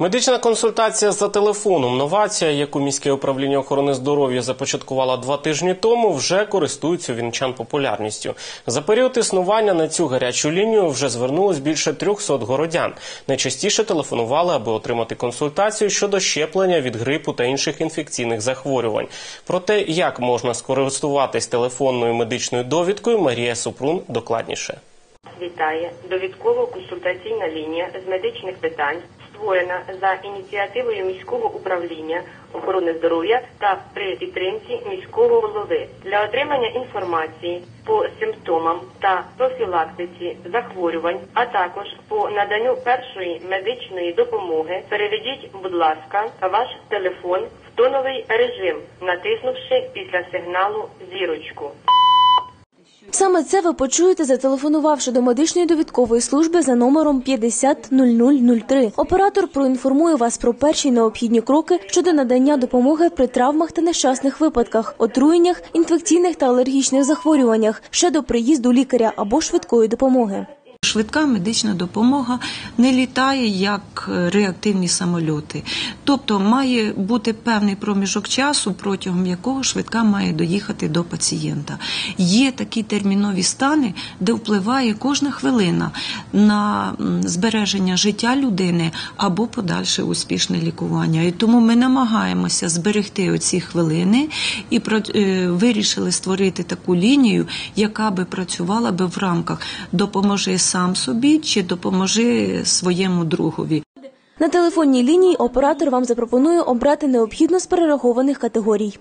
Медична консультація за телефоном. Новація, яку міське управління охорони здоров'я започаткувало два тижні тому, вже користується вінчан популярністю. За період існування на цю гарячу лінію вже звернулось більше 300 городян. Найчастіше телефонували, аби отримати консультацію щодо щеплення від грипу та інших інфекційних захворювань. Про те, як можна скористуватись телефонною медичною довідкою, Марія Супрун докладніше. Вітає довідково-консультаційна лінія з медичних питань, створена за ініціативою міського управління охорони здоров'я та при підтримці міського голови для отримання інформації по симптомам та профілактиці захворювань, а також по наданню першої медичної допомоги. Переведіть, будь ласка, ваш телефон в тоновий режим, натиснувши після сигналу зірочку. Саме це ви почуєте, зателефонувавши до медичної довідкової служби за номером 500003. Оператор проінформує вас про перші необхідні кроки щодо надання допомоги при травмах та нещасних випадках, отруєннях, інфекційних та алергічних захворюваннях ще до приїзду лікаря або швидкої допомоги. Швидка медична допомога не літає як реактивні самольоти, тобто має бути певний проміжок часу, протягом якого швидка має доїхати до пацієнта. Є такі термінові стани, де впливає кожна хвилина на збереження життя людини або подальше успішне лікування. І тому ми намагаємося зберегти оці хвилини і вирішили створити таку лінію, яка би працювала би в рамках допоможе сам собі чи допоможи своєму другові. На телефонній лінії оператор вам запропонує обрати необхідно з перерахованих категорій.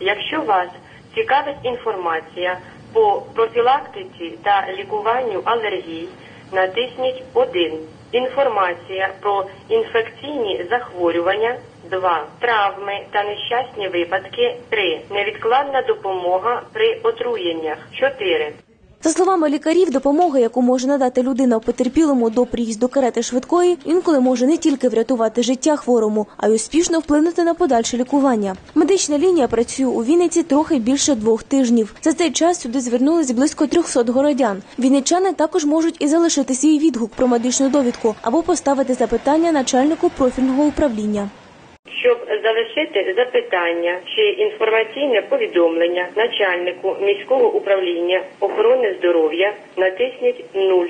Якщо вас цікавить інформація по профілактиці та лікуванню алергій, натисніть 1. Інформація про інфекційні захворювання 2. Травми та нещасні випадки 3. Невідкладна допомога при отруєннях 4. За словами лікарів, допомога, яку може надати людина потерпілому до приїзду карети швидкої, інколи може не тільки врятувати життя хворому, а й успішно вплинути на подальше лікування. Медична лінія працює у Вінниці трохи більше двох тижнів. За цей час сюди звернулись близько 300 городян. Вінничани також можуть і залишити свій відгук про медичну довідку або поставити запитання начальнику профільного управління. Щоб залишити запитання чи інформаційне повідомлення начальнику міського управління охорони здоров'я, натисніть 0.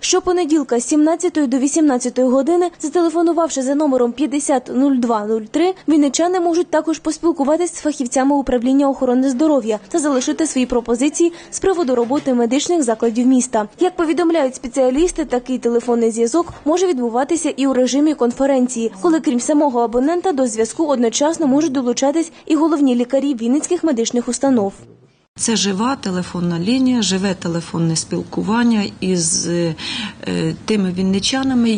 Щопонеділка з 17 до 18 години, зателефонувавши за номером 500203, вінничани можуть також поспілкуватись з фахівцями управління охорони здоров'я та залишити свої пропозиції з приводу роботи медичних закладів міста. Як повідомляють спеціалісти, такий телефонний зв'язок може відбуватися і у режимі конференції, коли крім самого абонента до зв'язку одночасно можуть долучатись і головні лікарі вінницьких медичних установ. Це жива телефонна лінія, живе телефонне спілкування із е, тими вінничанами,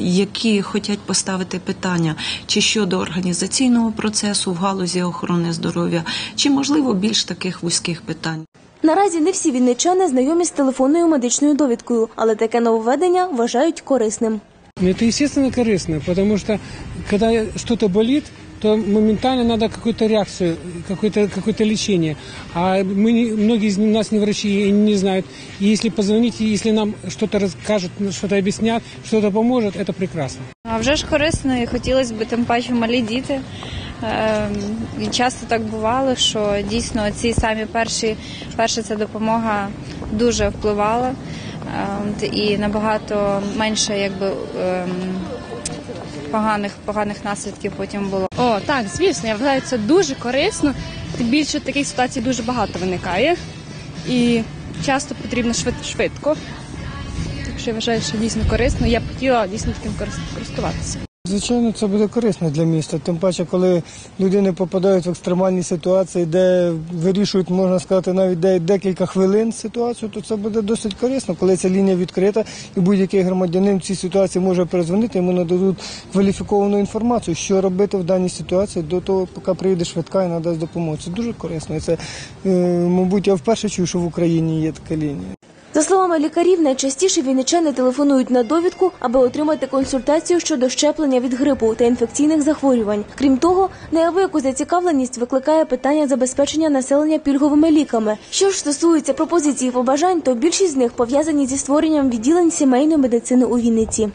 які хочуть поставити питання чи щодо організаційного процесу в галузі охорони здоров'я, чи можливо більш таких вузьких питань. Наразі не всі вінничани знайомі з телефонною медичною довідкою, але таке нововведення вважають корисним. Это, естественно, корисно, потому что когда что-то болит, то моментально надо какую-то реакцию, какое-то какое лечение. А мы не, многие из нас не врачи и не знают. И если позвонить, если нам что-то расскажут, что-то объяснят, что-то поможет, это прекрасно. А вже ж корисно і хотілося б тим паче малі діти. І часто так бувало, що дійсно ці самі перші перша ця допомога дуже впливала і набагато менше якби поганих поганих наслідків потім було. О, так, звісно, я вважаю, це дуже корисно. Тим більше таких ситуацій дуже багато виникає і часто потрібно швидко. Так що я вважаю, що дійсно корисно. Я б хотіла дійсно таким користуватися. Звичайно, це буде корисно для міста. Тим паче, коли людини попадають в екстремальні ситуації, де вирішують, можна сказати, навіть декілька хвилин ситуацію, то це буде досить корисно, коли ця лінія відкрита, і будь-який громадянин в цій ситуації може перезвонити, йому нададуть кваліфіковану інформацію, що робити в даній ситуації до того, поки приїде швидка і надасть допомогу. Це дуже корисно. І це, мабуть, я вперше чую, що в Україні є така лінія. За словами лікарів, найчастіше війничани телефонують на довідку, аби отримати консультацію щодо щеплення від грипу та інфекційних захворювань. Крім того, неабияку зацікавленість викликає питання забезпечення населення пільговими ліками. Що ж стосується пропозицій і побажань, то більшість з них пов'язані зі створенням відділень сімейної медицини у Вінниці.